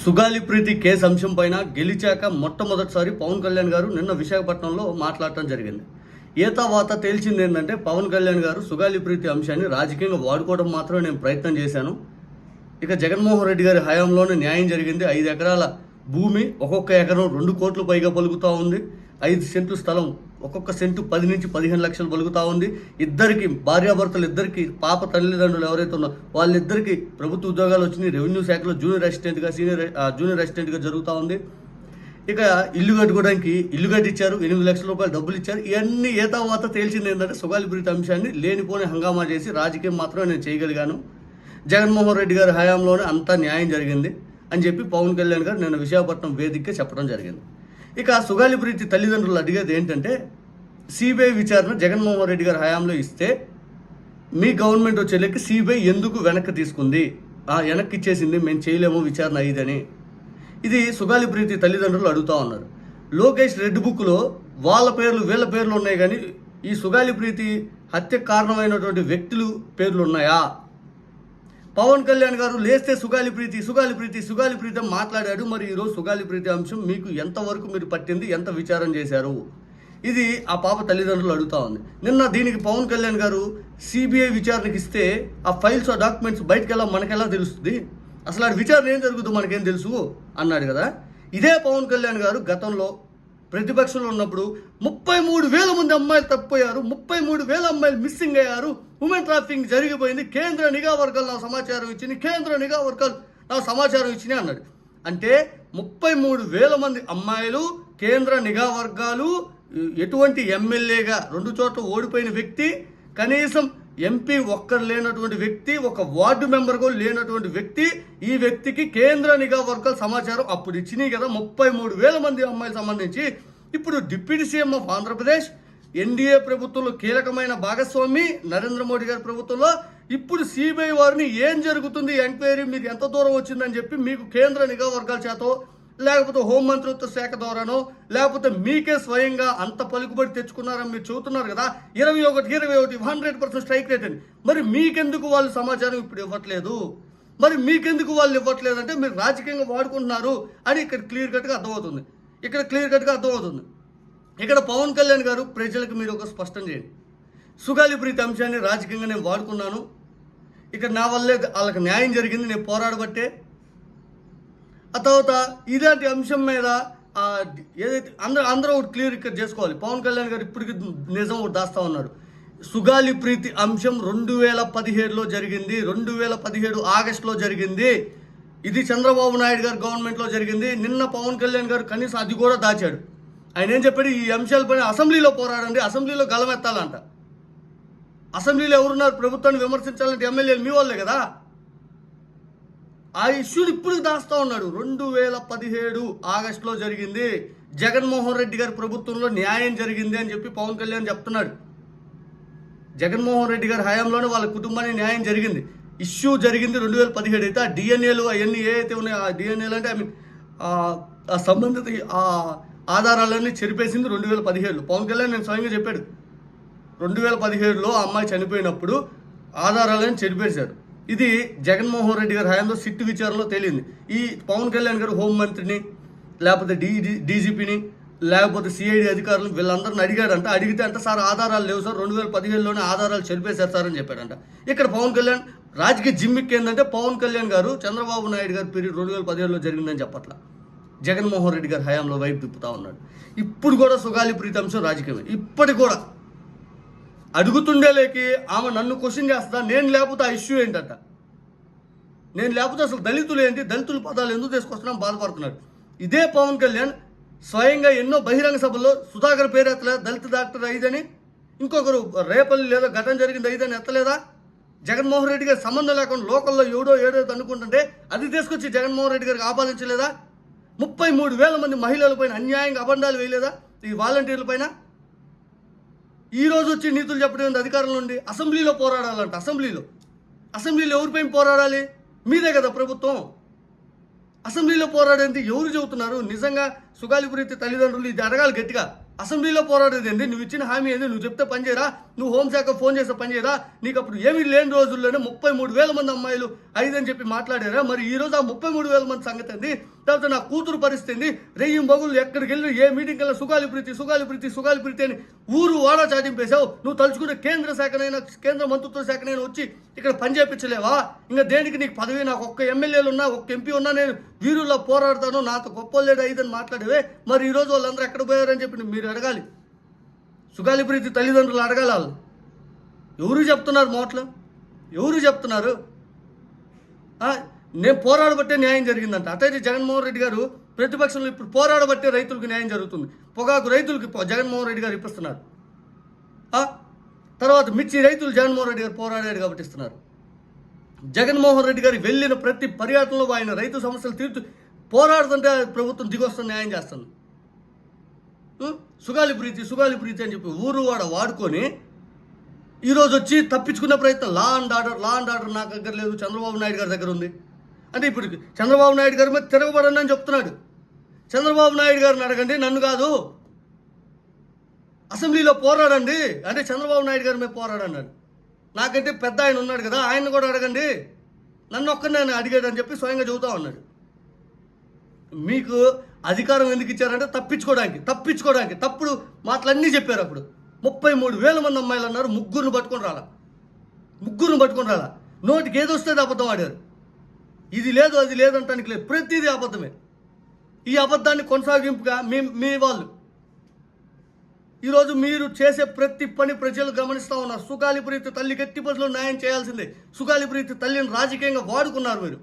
సుగాలి ప్రీతి case అంశం పైన గెలిచాక మొట్టమొదటిసారి పవన్ కళ్యాణ్ గారు నిన్న విశాఖపట్నంలో మాట్లాడటం జరిగింది. ఏతావాత తేల్చింది ఏంటంటే పవన్ కళ్యాణ్ గారు సుగాలి ప్రీతి అంశాన్ని రాజకీయంగా వాడుకోవడం మాత్రమే నేను ప్రయత్నం చేశాను. ఇక జగన్మోహన్ రెడ్డి గారి హయాంలోనే న్యాయం జరిగింది. ఐదు ఎకరాల భూమి ఒక్కొక్క ఎకరం రెండు కోట్లు పైగా పలుకుతూ ఉంది. ఐదు సెంట్లు స్థలం ఒక్కొక్క సెంటు పది నుంచి పదిహేను లక్షలు పలుకుతూ ఉంది. ఇద్దరికి భార్యాభర్తలు ఇద్దరికి పాప తల్లిదండ్రులు ఎవరైతే ఉన్నారో వాళ్ళిద్దరికి ప్రభుత్వ ఉద్యోగాలు వచ్చినాయి. రెవెన్యూ శాఖలో జూనియర్ అసిస్టెంట్గా సీనియర్ జూనియర్ అసిస్టెంట్గా జరుగుతూ ఉంది. ఇక ఇల్లు కట్టుకోవడానికి ఇల్లు కట్టించారు ఎనిమిది లక్షల రూపాయలు డబ్బులు ఇచ్చారు. ఇవన్నీ ఏ తర్వాత తేల్చింది ఏంటంటే సుగాలి ప్రీతి అంశాన్ని లేనిపోని హంగామా చేసి రాజకీయం మాత్రమే నేను చేయగలిగాను. జగన్మోహన్ రెడ్డి గారి హయాంలోనే అంతా న్యాయం జరిగింది అని చెప్పి పవన్ కళ్యాణ్ గారు నేను విశాఖపట్నం వేదికగా చెప్పడం జరిగింది. ఇక సుగాలి ప్రీతి తల్లిదండ్రులు అడిగేది ఏంటంటే సిబిఐ విచారణ జగన్మోహన్ రెడ్డి గారి హయాంలో ఇస్తే మీ గవర్నమెంట్ వచ్చేళ్ళకి సిబిఐ ఎందుకు వెనక్కి తీసుకుంది? ఆ వెనక్కి ఇచ్చేసింది మేము చేయలేము విచారణ అయ్యిదని. ఇది సుగాలి ప్రీతి తల్లిదండ్రులు అడుగుతా ఉన్నారు. లోకేష్ రెడ్ బుక్లో వాళ్ళ పేర్లు వీళ్ళ పేర్లు ఉన్నాయి కానీ ఈ సుగాలి ప్రీతి హత్య కారణమైనటువంటి వ్యక్తులు పేర్లు ఉన్నాయా? పవన్ కళ్యాణ్ గారు లేస్తే సుగాలి ప్రీతి సుగాలి ప్రీతి సుగాలి ప్రీతి మాట్లాడాడు. మరి ఈరోజు సుగాలి ప్రీతి అంశం మీకు ఎంతవరకు మీరు పట్టింది ఎంత విచారం చేశారు? ఇది ఆ పాప తల్లిదండ్రులు అడుగుతా ఉంది. నిన్న దీనికి పవన్ కళ్యాణ్ గారు సిబిఐ విచారణకి ఇస్తే ఆ ఫైల్స్ ఆ డాక్యుమెంట్స్ బయటకు ఎలా మనకెలా తెలుస్తుంది? అసలు ఆ విచారణ ఏం జరుగుతుందో మనకేం తెలుసు? అన్నాడు కదా. ఇదే పవన్ కళ్యాణ్ గారు గతంలో ప్రతిపక్షంలో ఉన్నప్పుడు ముప్పై మూడు వేల మంది అమ్మాయిలు తప్పిపోయారు ముప్పై మూడు వేల అమ్మాయిలు మిస్సింగ్ అయ్యారు. ఉమెన్ ట్రాఫింగ్ జరిగిపోయింది. కేంద్ర నిఘా వర్గాలు నా సమాచారం ఇచ్చింది. కేంద్ర నిఘా వర్గాలు నా సమాచారం ఇచ్చినాయి అన్నాడు. అంటే ముప్పై మూడు వేల మంది అమ్మాయిలు కేంద్ర నిఘా వర్గాలు ఎటువంటి ఎమ్మెల్యేగా రెండు చోట్ల ఓడిపోయిన వ్యక్తి కనీసం ఎంపీ ఒక్కరు లేనటువంటి వ్యక్తి ఒక వార్డు మెంబర్గా లేనటువంటి వ్యక్తి ఈ వ్యక్తికి కేంద్ర నిఘా వర్గాల సమాచారం అప్పుడు ఇచ్చినాయి కదా ముప్పై మూడు వేల మంది అమ్మాయిలకు సంబంధించి. ఇప్పుడు deputy CM of Andhra Pradesh NDA ప్రభుత్వంలో కీలకమైన భాగస్వామి నరేంద్ర మోడీ గారి ప్రభుత్వంలో. ఇప్పుడు సిబిఐ వారిని ఏం జరుగుతుంది? ఎంక్వైరీ మీకు ఎంత దూరం వచ్చిందని చెప్పి మీకు కేంద్ర నిఘా వర్గాల చేత లేకపోతే హోం మంత్రిత్వ శాఖ ద్వారానో లేకపోతే మీకే స్వయంగా అంత పలుకుబడి తెచ్చుకున్నారని మీరు చూస్తున్నారు కదా? ఇరవై ఒకటి ఇరవై ఒకటి హండ్రెడ్ పర్సెంట్ స్ట్రైక్ రేట్ అని మరి మీకెందుకు వాళ్ళు సమాచారం ఇప్పుడు ఇవ్వట్లేదు? మరి మీకెందుకు వాళ్ళు ఇవ్వట్లేదు అంటే మీరు రాజకీయంగా వాడుకుంటున్నారు అని ఇక్కడ క్లియర్ కట్గా అర్థమవుతుంది. ఇక్కడ క్లియర్ కట్గా అర్థమవుతుంది. ఇక్కడ పవన్ కళ్యాణ్ గారు ప్రజలకు మీరు ఒక స్పష్టం చేయండి. సుగాలి ప్రీతి అంశాన్ని రాజకీయంగా నేను వాడుకున్నాను. ఇక్కడ నా వల్లే వాళ్ళకి న్యాయం జరిగింది నేను పోరాడబట్టే. ఆ తర్వాత ఇలాంటి అంశం మీద ఏదైతే అందరూ అందరూ ఒకటి క్లియర్ ఇక్కడ చేసుకోవాలి. పవన్ కళ్యాణ్ గారు ఇప్పటికి నిజం ఒకటి దాస్తా ఉన్నారు. సుగాలి ప్రీతి అంశం రెండు వేల పదిహేడులో జరిగింది రెండు వేల పదిహేడు ఆగస్టులో జరిగింది. ఇది చంద్రబాబు నాయుడు గారు గవర్నమెంట్లో జరిగింది. నిన్న పవన్ కళ్యాణ్ గారు కనీసం అది కూడా దాచాడు. ఆయన ఏం చెప్పాడు? ఈ అంశాలపైన అసెంబ్లీలో పోరాడండి అసెంబ్లీలో గలమెత్తాలంట అసెంబ్లీలో ఎవరున్నారు? ప్రభుత్వాన్ని విమర్శించాలంటే ఎమ్మెల్యేలు మీ వాళ్ళే కదా. ఆ ఇష్యూని ఇప్పుడు దాస్తా ఉన్నాడు. రెండు వేల పదిహేడు ఆగస్టులో జరిగింది. జగన్మోహన్ రెడ్డి గారి ప్రభుత్వంలో న్యాయం జరిగింది అని చెప్పి పవన్ కళ్యాణ్ చెప్తున్నాడు. జగన్మోహన్ రెడ్డి గారి హయాంలోనే వాళ్ళ కుటుంబానికి న్యాయం జరిగింది. ఇష్యూ జరిగింది రెండు వేల పదిహేడు అయితే ఆ డిఎన్ఏలు అవన్నీ ఏ అయితే ఉన్నాయో ఆ డిఎన్ఏలు అంటే ఐ మీన్ ఆ సంబంధిత ఆ ఆధారాలన్నీ చెరిపేసింది రెండు వేల పదిహేడులో. పవన్ కళ్యాణ్ నేను స్వయంగా చెప్పాడు. రెండు వేల పదిహేడులో ఆ అమ్మాయి చనిపోయినప్పుడు ఆధారాలను చెరిపేశారు ఇది జగన్మోహన్ రెడ్డి గారి హయాంలో సిట్టు విచారణలో తేలింది. ఈ పవన్ కళ్యాణ్ గారు హోంమంత్రిని లేకపోతే డీ డీజీపీని లేకపోతే సిఐడి అధికారులు వీళ్ళందరిని అడిగాడంట. అడిగితే అంటే సార్ ఆధారాలు లేవు సార్. రెండు వేల పదిహేడులోనే ఆధారాలు చెరిపేసేస్తారని చెప్పాడంట. ఇక్కడ పవన్ కళ్యాణ్ రాజకీయ జిమ్మిక్ ఏంటంటే పవన్ కళ్యాణ్ గారు చంద్రబాబు నాయుడు గారి పీరియడ్ రెండు వేల పదిహేడులో జరిగిందని చెప్పట్లా. జగన్మోహన్ రెడ్డి గారి హయాంలో వైపు తిప్పుతా ఉన్నాడు. ఇప్పుడు కూడా సుగాలి ప్రీతాంశం రాజకీయమే. ఇప్పటికి కూడా అడుగుతుండేలేకి ఆమె నన్ను క్వశ్చన్ చేస్తా నేను లేకపోతే ఆ ఇష్యూ ఏంటంట? నేను లేకపోతే అసలు దళితులు ఏంటి? దళితుల పదాలు ఎందుకు తీసుకొస్తున్నాం బాధపడుతున్నాడు. ఇదే పవన్ కళ్యాణ్ స్వయంగా ఎన్నో బహిరంగ సభల్లో సుధాకర్ పేరు ఎత్తలే దళిత డాక్టర్ ఐదని ఇంకొకరు రేపల్లి లేదా ఘటన జరిగింది ఐదని ఎత్తలేదా? జగన్మోహన్ రెడ్డి గారి సంబంధం లేకుండా లోకల్లో ఏడో ఏడో అనుకుంటుంటే అది తీసుకొచ్చి జగన్మోహన్ రెడ్డి గారికి ఆపాదించలేదా? ముప్పై మూడు వేల మంది మహిళల పైన అన్యాయంగా అబండాలు వేయలేదా? ఈ వాలంటీర్ల ఈరోజు ఈ రోజు వచ్చి నీతులు చెప్పడం ఏంది? అధికారంలో ఉండి అసెంబ్లీలో పోరాడాలంట అసెంబ్లీలో. అసెంబ్లీలో ఎవరిపైన పోరాడాలి? మీదే కదా ప్రభుత్వం. అసెంబ్లీలో పోరాడేది? ఎవరు చెబుతున్నారు? నిజంగా సుగాలిపురీతి తల్లిదండ్రులు ఇది అడగాలి గట్టిగా. అసెంబ్లీలో పోరాడేది ఏంది? నువ్వు ఇచ్చిన హామీ ఏంది? నువ్వు చెప్తే పని చేయరా? నువ్వు హోంశాఖ ఫోన్ చేస్తే పని చేయరా? నీకు అప్పుడు ఏమీ లేని రోజుల్లోనే ముప్పై మూడు వేల మంది అమ్మాయిలు ఐదని చెప్పి మాట్లాడారా? మరి ఈ రోజు ఆ ముప్పై మూడు వేల మంది సంగతి ఏంది? తర్వాత నా కూతురు పరిస్థితి ఏంది? రెయ్యి మగులు ఎక్కడికి వెళ్ళి ఏ మీటింగ్ వెళ్ళి సుగాలి ప్రీతి సుగాలి ప్రీతి సుగాలి ప్రీతి అని ఊరు వాడా చాటింపేశావు. నువ్వు తలుచుకునే కేంద్ర శాఖనైనా కేంద్ర మంత్రిత్వ శాఖనైనా వచ్చి ఇక్కడ పని చేయించలేవా? ఇంకా దేనికి నీకు పదవి? నాకు ఒక్క ఎమ్మెల్యేలు ఉన్నా ఒక్క ఎంపీ ఉన్నా నేను వీరుల్లో పోరాడతాను నాతో గొప్ప లేడు ఐదని మాట్లాడేవే. మరి ఈరోజు వాళ్ళందరూ ఎక్కడ పోయారని చెప్పి మీరు అడగాలి. సుగాలి ప్రీతి తల్లిదండ్రులు అడగాలి వాళ్ళు. ఎవరు చెప్తున్నారు మోట్లు? ఎవరు చెప్తున్నారు? నేను పోరాడబట్టే న్యాయం జరిగిందంట. అటైతే జగన్మోహన్ రెడ్డి గారు ప్రతిపక్షంలో ఇప్పుడు పోరాడబట్టే రైతులకు న్యాయం జరుగుతుంది. పొగాకు రైతులకి జగన్మోహన్ రెడ్డి గారు ఇప్పిస్తున్నారు. తర్వాత మిర్చి రైతులు జగన్మోహన్ రెడ్డి గారు పోరాడాడు కాబట్టి ఇస్తున్నారు. జగన్మోహన్ రెడ్డి గారు వెళ్ళిన ప్రతి పర్యటనలో ఆయన రైతు సమస్యలు తీర్చు పోరాడుతుంటే ప్రభుత్వం దిగొస్తుంది న్యాయం చేస్తుంది. సుగాలి ప్రీతి సుగాలి ప్రీతి అని చెప్పి ఊరు వాడ వాడుకొని ఈరోజు వచ్చి తప్పించుకునే ప్రయత్నం. Law and order law and order నాకు దగ్గర లేదు చంద్రబాబు నాయుడు గారి దగ్గర ఉంది. అంటే ఇప్పుడు చంద్రబాబు నాయుడు గారి మీద తిరగబడండి అని చెప్తున్నాడు. చంద్రబాబు నాయుడు గారిని అడగండి నన్ను కాదు. అసెంబ్లీలో పోరాడండి. అంటే చంద్రబాబు నాయుడు గారి మీద పోరాడన్నాడు నాకంటే పెద్ద ఆయన ఉన్నాడు కదా ఆయన్ని కూడా అడగండి. నన్ను ఒక్కరిని ఆయన అడిగాడని చెప్పి స్వయంగా చెబుతా ఉన్నాడు. మీకు అధికారం ఎందుకు ఇచ్చారంటే తప్పించుకోవడానికి తప్పించుకోవడానికి. తప్పుడు మాటలన్నీ చెప్పారు అప్పుడు. ముప్పై మూడు వేల మంది అమ్మాయిలు అన్నారు ముగ్గురిని పట్టుకొని రాలా. ముగ్గురిని పట్టుకొని రాలా. నోటికి ఏదో వస్తే అబద్ధం ఆడారు. ఇది లేదు అది లేదంటానికి లేదు. ప్రతిదీ అబద్ధమే. ఈ అబద్ధాన్ని కొనసాగింపుగా మీ మీ వాళ్ళు ఈరోజు మీరు చేసే ప్రతి పని ప్రజలు గమనిస్తూ ఉన్నారు. సుగాలి ప్రీతి తల్లికి ఎట్టి బస్సులో న్యాయం చేయాల్సిందే. సుగాలి ప్రీతి తల్లిని రాజకీయంగా వాడుకున్నారు మీరు.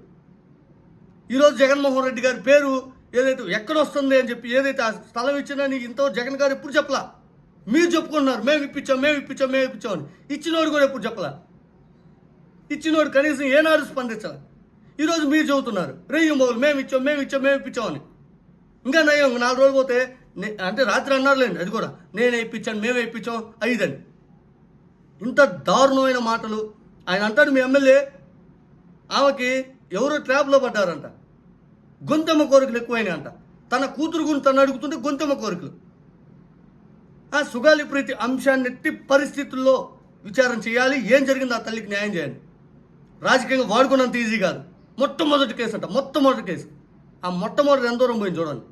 ఈరోజు జగన్మోహన్ రెడ్డి గారి పేరు ఏదైతే ఎక్కడ వస్తుంది అని చెప్పి ఏదైతే ఆ స్థలం ఇచ్చినా నీకు ఇంత జగన్ గారు ఎప్పుడు చెప్పలా? మీరు చెప్పుకున్నారు మేము ఇప్పించాం మేము ఇప్పించాం మేము ఇప్పించాం అని. ఇచ్చినోడు కూడా ఎప్పుడు చెప్పలా? ఇచ్చినోడు కనీసం ఏనాడు స్పందించాలి. ఈరోజు మీరు చెబుతున్నారు. రెయ్యి మొగలు మేము ఇచ్చాం మేము ఇచ్చాం మేము ఇప్పించామని ఇంకా నయం నాలుగు రోజులు పోతే అంటే రాత్రి అన్నారులేండి అది కూడా. నేనే వేయించాను మేమే వేయించాం ఐదని. ఇంత దారుణమైన మాటలు. ఆయన అంటాడు మీ ఎమ్మెల్యే ఆమెకి ఎవరో ట్రాప్లో పడ్డారంట. గొంతెమ్మ కోరికలు ఎక్కువైనాయి అంట తన కూతురు గురించి తను అడుగుతుంటే గొంతెమ్మ కోరికలు. ఆ సుగాలి ప్రీతి అంశాన్ని ఎట్టి పరిస్థితుల్లో విచారణ చేయాలి ఏం జరిగింది ఆ తల్లికి న్యాయం చేయండి. రాజకీయంగా వాడుకున్నంత ఈజీ కాదు. మొట్టమొదటి కేసు అంట మొట్టమొదటి కేసు. ఆ మొట్టమొదటి ఎంత దూరం పోయింది చూడండి.